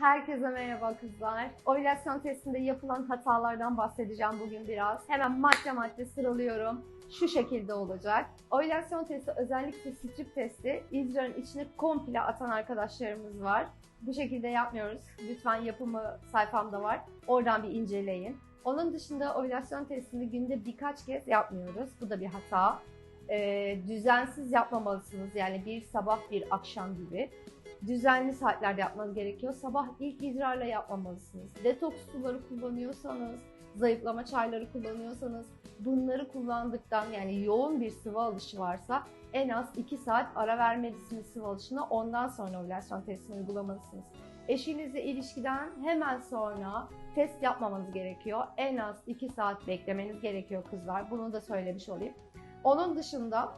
Herkese merhaba kızlar. Ovülasyon testinde yapılan hatalardan bahsedeceğim bugün biraz. Hemen madde madde sıralıyorum. Şu şekilde olacak. Ovülasyon testi özellikle strip testi idrarın içine komple atan arkadaşlarımız var. Bu şekilde yapmıyoruz. Lütfen yapımı sayfamda var. Oradan bir inceleyin. Onun dışında ovülasyon testini günde birkaç kez yapmıyoruz. Bu da bir hata. Ee, düzensiz yapmamalısınız. Yani bir sabah bir akşam gibi düzenli saatlerde yapmanız gerekiyor. Sabah ilk idrarla yapmamalısınız. Detoks suları kullanıyorsanız, zayıflama çayları kullanıyorsanız bunları kullandıktan yani yoğun bir sıvı alışı varsa en az 2 saat ara vermelisiniz sıvı alışına. Ondan sonra ovülasyon testini uygulamalısınız. Eşinizle ilişkiden hemen sonra test yapmamanız gerekiyor. En az 2 saat beklemeniz gerekiyor kızlar. Bunu da söylemiş olayım. Onun dışında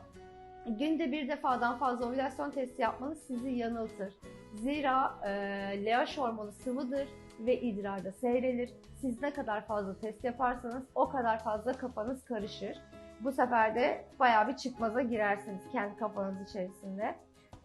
günde bir defadan fazla ovülasyon testi yapmanız sizi yanıltır. Zira e, LH hormonu sıvıdır ve idrarda seyrelir. Siz ne kadar fazla test yaparsanız o kadar fazla kafanız karışır. Bu sefer de bayağı bir çıkmaza girersiniz kendi kafanız içerisinde.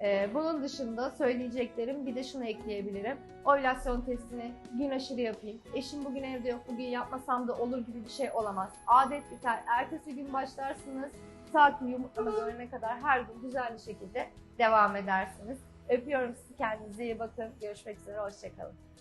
E, bunun dışında söyleyeceklerim bir de şunu ekleyebilirim. Ovülasyon testini gün aşırı yapayım. Eşim bugün evde yok, bugün yapmasam da olur gibi bir şey olamaz. Adet biter, ertesi gün başlarsınız saat yumurtlama görene kadar her gün düzenli şekilde devam edersiniz. Öpüyorum sizi kendinize iyi bakın. Görüşmek üzere. Hoşçakalın.